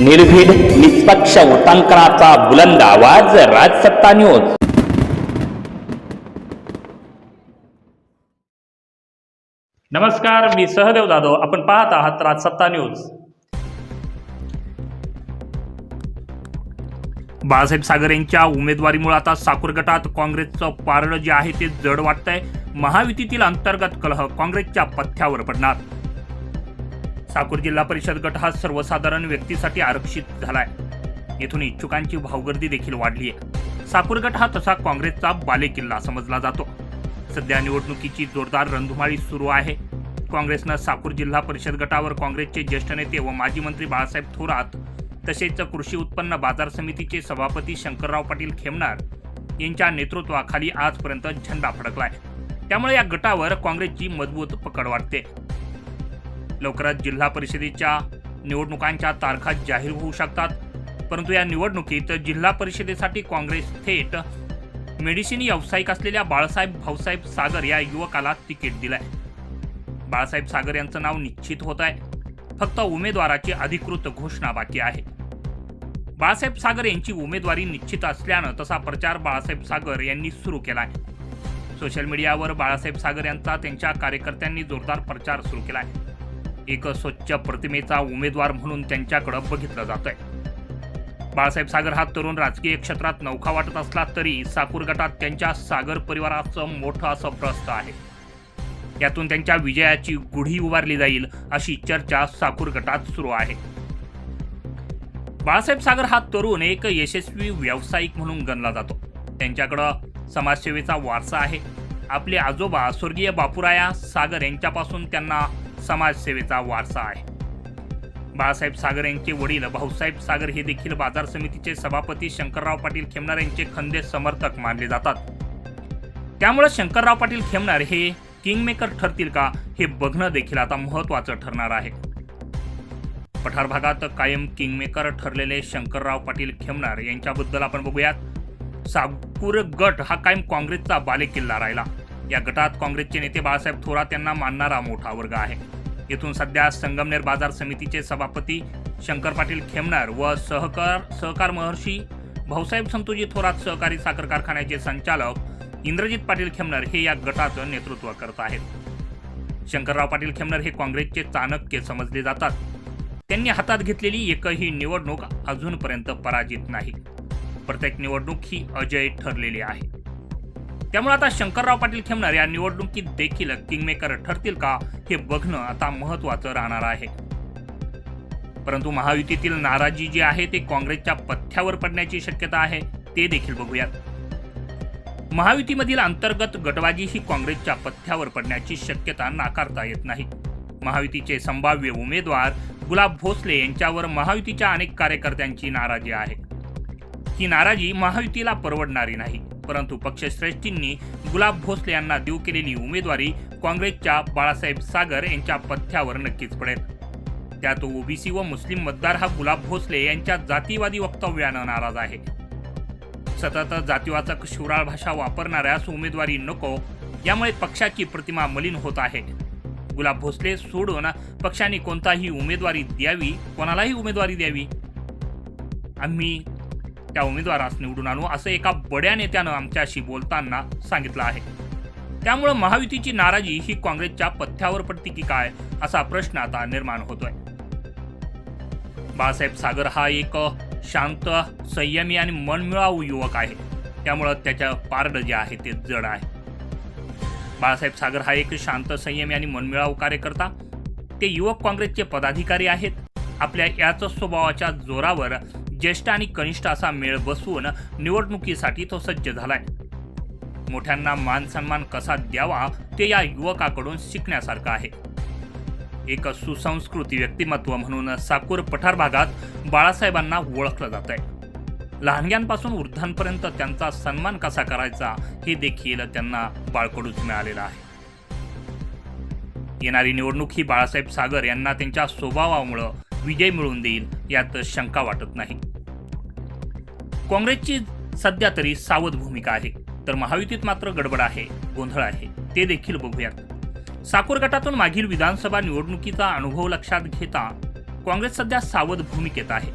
निर्भीड निष्पक्ष उटांकनाचा बुलंद आवाज राजसत्ता न्यूज. नमस्कार मी सहदेव जाधव. आपण पाहत आहात राजसत्ता न्यूज. बाळासाहेब सागर यांच्या उमेदवारीमुळे आता साखर गटात काँग्रेसचं पारडं जे आहे ते जड वाटतंय. महायुतीतील अंतर्गत कलह काँग्रेसच्या पथ्यावर पडणार. साकूर जिल्हा परिषद गट हा सर्वसाधारण व्यक्तीसाठी आरक्षित झालाय. येथून इच्छुकांची भावगर्दी देखील वाढली आहे साकूर गट हा तसा काँग्रेसचा बालेकिल्ला समजला जातो. सध्या निवडणुकीची जोरदार रणधुमाळी सुरू आहे. काँग्रेसनं साकूर जिल्हा परिषद गटावर काँग्रेसचे ज्येष्ठ नेते व माजी मंत्री बाळासाहेब थोरात तसेच कृषी उत्पन्न बाजार समितीचे सभापती शंकरराव पाटील खेमनार यांच्या नेतृत्वाखाली आजपर्यंत झेंडा फडकलाय. त्यामुळे या गटावर काँग्रेसची मजबूत पकड वाटते लवकरच जिल्हा परिषदेच्या निवडणुकांच्या तारखा जाहीर होऊ शकतात. परंतु या निवडणुकीत जिल्हा परिषदेसाठी काँग्रेस थेट मेडिसिन व्यावसायिक असलेल्या बाळासाहेब भाऊसाहेब सागर या युवकाला तिकीट दिलंय. बाळासाहेब सागर यांचं नाव निश्चित होत आहे. फक्त उमेदवाराची अधिकृत घोषणा बाकी आहे. बाळासाहेब सागर यांची उमेदवारी निश्चित असल्यानं तसा प्रचार बाळासाहेब सागर यांनी सुरू केला आहे सोशल मीडियावर बाळासाहेब सागर यांचा त्यांच्या कार्यकर्त्यांनी जोरदार प्रचार सुरू केला आहे एक स्वच्छ प्रतिमेचा उमेदवार म्हणून त्यांच्याकडं बघितलं जात आहे बाळासाहेब सागर हा तरुण राजकीय क्षेत्रात नौखा वाटत असला तरी साकूर गटात त्यांच्या सागर परिवाराचं मोठं असं प्रस्थ आहे. यातून त्यांच्या विजयाची गुढी उभारली जाईल अशी चर्चा साकूर गटात सुरू आहे. बाळासाहेब सागर हा तरुण एक यशस्वी व्यावसायिक म्हणून गणला जातो. त्यांच्याकडं समाजसेवेचा वारसा आहे. आपले आजोबा स्वर्गीय बापुराया सागर यांच्यापासून त्यांना समाजसेवेचा वारसा आहे. बाळासाहेब सागर यांचे वडील भाऊसाहेब सागर हे देखील बाजार समितीचे सभापती शंकरराव पाटील खेमणार यांचे खंदे समर्थक मानले जातात. त्यामुळे शंकरराव पाटील खेमणार हे किंगमेकर ठरतील का हे बघणं देखील आता महत्वाचं ठरणार आहे. पठार भागात कायम किंगमेकर ठरलेले शंकरराव पाटील खेमणार यांच्याबद्दल आपण बघूयात. साकूर गट हा कायम काँग्रेसचा बालेकिल्ला राहिला. या गटात काँग्रेसचे नेते बाळासाहेब थोरात यांना मानणारा मोठा वर्ग आहे. येथून सध्या संगमनेर बाजार समितीचे सभापती शंकर पाटील खेमनार व सहकार सहकार महर्षी भाऊसाहेब संतोजी थोरात सहकारी साखर कारखान्याचे संचालक इंद्रजित पाटील खेमनर हे या गटाचं नेतृत्व करत आहेत. शंकरराव पाटील खेमनर हे काँग्रेसचे चाणक्य समजले जातात. त्यांनी हातात घेतलेली एकही निवडणूक अजूनपर्यंत पराजित नाही. प्रत्येक निवडणूक ही अजय ठरलेली आहे. त्यामुळे आता शंकरराव पाटील खेमणार या निवडणुकीत देखील किंगमेकर ठरतील का हे बघणं आता महत्वाचं राहणार आहे. परंतु महायुतीतील नाराजी जी आहे ते काँग्रेसच्या पथ्यावर पडण्याची शक्यता आहे ते देखील बघूयात. महायुतीमधील अंतर्गत गटबाजी ही काँग्रेसच्या पथ्यावर पडण्याची शक्यता नाकारता येत नाही. महायुतीचे संभाव्य उमेदवार गुलाब भोसले यांच्यावर महायुतीच्या अनेक कार्यकर्त्यांची नाराजी आहे. ही नाराजी महायुतीला परवडणारी नाही. परंतु पक्षश्रेष्ठींनी गुलाब भोसले यांना देऊ केलेली उमेदवारी काँग्रेसच्या बाळासाहेब सागर यांच्या पथ्यावर नक्कीच पडेल. त्यात ओबीसी व मुस्लिम मतदार हा गुलाब भोसले यांच्या जातीवादी वक्तव्यानं नाराज आहे. सतत जातीवाचक शिवराळ भाषा वापरणाऱ्यास उमेदवारी नको यामुळे पक्षाची प्रतिमा मलिन होत आहे. गुलाब भोसले सोडून पक्षाने कोणताही उमेदवारी द्यावी कोणालाही उमेदवारी द्यावी? आम्ही त्या उमेदवारास निवडून आणू असं एका बड्या नेत्यानं आमच्याशी बोलताना सांगितलं आहे. त्यामुळं महायुतीची नाराजी ही काँग्रेसच्या पथ्यावर पडती की काय असा प्रश्न आता निर्माण होतोय. बाळासाहेब सागर हा एक शांत संयमी आणि मनमिळावू युवक आहे. त्यामुळं त्याच्या पारड जे आहे ते जड आहे. बाळासाहेब सागर हा एक शांत संयमी आणि मनमिळावू कार्यकर्ता. ते युवक काँग्रेसचे पदाधिकारी आहेत. आपल्या याच स्वभावाच्या जोरावर ज्येष्ठ आणि कनिष्ठ असा मेळ बसवून निवडणुकीसाठी तो सज्ज झालाय. मोठ्यांना मान सन्मान कसा द्यावा ते या युवकाकडून शिकण्यासारखं आहे. एक सुसंस्कृती व्यक्तिमत्व म्हणून साकूर पठार भागात बाळासाहेबांना ओळखलं जात आहे लहानग्यांपासून वृद्धांपर्यंत त्यांचा सन्मान कसा करायचा हे देखील त्यांना बाळकडूच मिळालेलं आहे. येणारी निवडणूक ही बाळासाहेब सागर यांना त्यांच्या स्वभावामुळं विजय मिळवून देईल यात शंका वाटत नाही. काँग्रेसची सध्या तरी सावध भूमिका आहे. तर महायुतीत मात्र गडबड आहे गोंधळ आहे ते देखील बघूयात. साकोर गटातून मागील विधानसभा निवडणुकीचा अनुभव लक्षात घेता काँग्रेस सध्या सावध भूमिकेत आहे.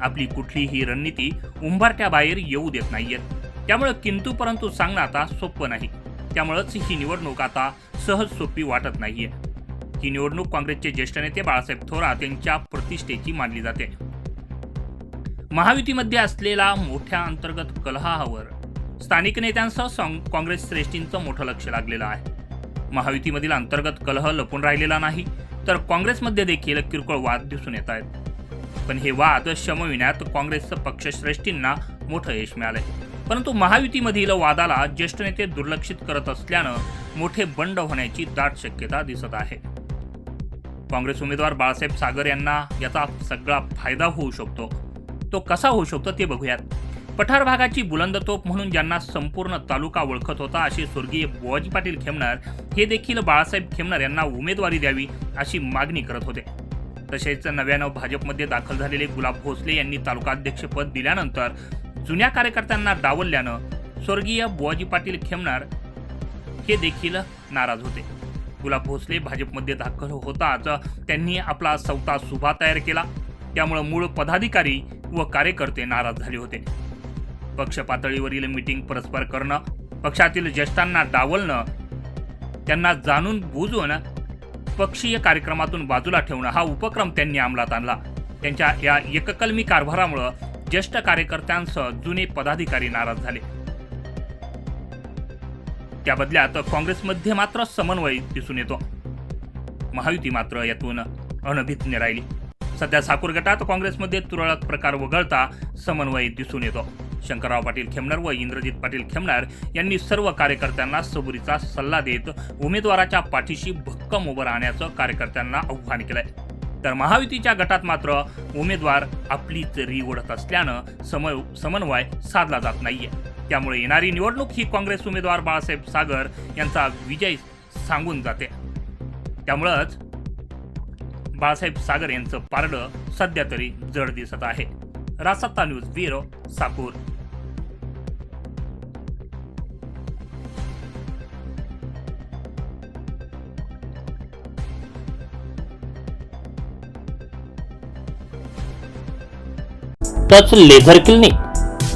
आपली कुठलीही रणनीती उंबरट्याबाहेर येऊ देत नाहीयेत त्यामुळे किंतु परंतु सांगणं आता सोपं नाही. त्यामुळंच ही निवडणूक आता सहज सोपी वाटत नाहीये. ही निवडणूक काँग्रेसचे ज्येष्ठ नेते बाळासाहेब थोरात यांच्या प्रतिष्ठेची मानली जाते. महायुतीमध्ये असलेला मोठ्या अंतर्गत कलहावर स्थानिक नेत्यांसह काँग्रेस श्रेष्ठींचं मोठं लक्ष लागलेलं आहे. महायुतीमधील अंतर्गत कलह लपून राहिलेला नाही तर काँग्रेसमध्ये देखील किरकोळ वाद दिसून येत आहेत. पण हे वाद शमविण्यात काँग्रेसचं पक्षश्रेष्ठींना मोठं यश मिळालंय. परंतु महायुतीमधील वादाला ज्येष्ठ नेते दुर्लक्षित करत असल्यानं मोठे बंड होण्याची दाट शक्यता दिसत आहे. काँग्रेस उमेदवार बाळासाहेब सागर यांना याचा सगळा फायदा होऊ शकतो. तो कसा होऊ शकतो ते बघूयात. पठार भागाची बुलंद तोप म्हणून ज्यांना संपूर्ण तालुका ओळखत होता असे स्वर्गीय बुवाजी पाटील खेमणार हे देखील बाळासाहेब खेमणार यांना उमेदवारी द्यावी अशी मागणी करत होते. तसेच नव्यानं भाजपमध्ये दाखल झालेले गुलाब भोसले यांनी तालुकाध्यक्षपद दिल्यानंतर जुन्या कार्यकर्त्यांना डावलल्यानं स्वर्गीय बुवाजी पाटील खेमणार हे देखील नाराज होते. गुलाब भोसले भाजपमध्ये दाखल होताच त्यांनी आपला सवता सुभा तयार केला. त्यामुळं मूळ पदाधिकारी व कार्यकर्ते नाराज झाले होते. पक्ष पातळीवरील मीटिंग परस्पर करणं पक्षातील ज्येष्ठांना डावलणं त्यांना जाणून बुजून पक्षीय कार्यक्रमातून बाजूला ठेवणं हा उपक्रम त्यांनी अंमलात आणला. त्यांच्या या एककलमी कारभारामुळं ज्येष्ठ कार्यकर्त्यांसह जुने पदाधिकारी नाराज झाले. त्या बदल्यात काँग्रेसमध्ये मात्र समन्वय दिसून येतो. महायुती मात्र यातून अनभिज्ञ राहिली. सध्या साकूर गटात काँग्रेसमध्ये तुरळक प्रकार वगळता समन्वय दिसून येतो. शंकरराव पाटील खेमणार व इंद्रजित पाटील खेमणार यांनी सर्व कार्यकर्त्यांना सबुरीचा सल्ला देत उमेदवाराच्या पाठीशी भक्कम उभं राहण्याचं कार्यकर्त्यांना आव्हान केलंय. तर महायुतीच्या गटात मात्र उमेदवार आपलीच री ओढत असल्यानं समय समन्वय साधला जात नाहीये. त्यामुळे येणारी निवडणूक ही काँग्रेस उमेदवार बाळासाहेब सागर यांचा विजय सांगून जाते. त्यामुळंच बाळासाहेब सागर यांचं पारडं सध्या तरी जड दिसत आहे. रासत्ता news bureau Sakur laser clinic.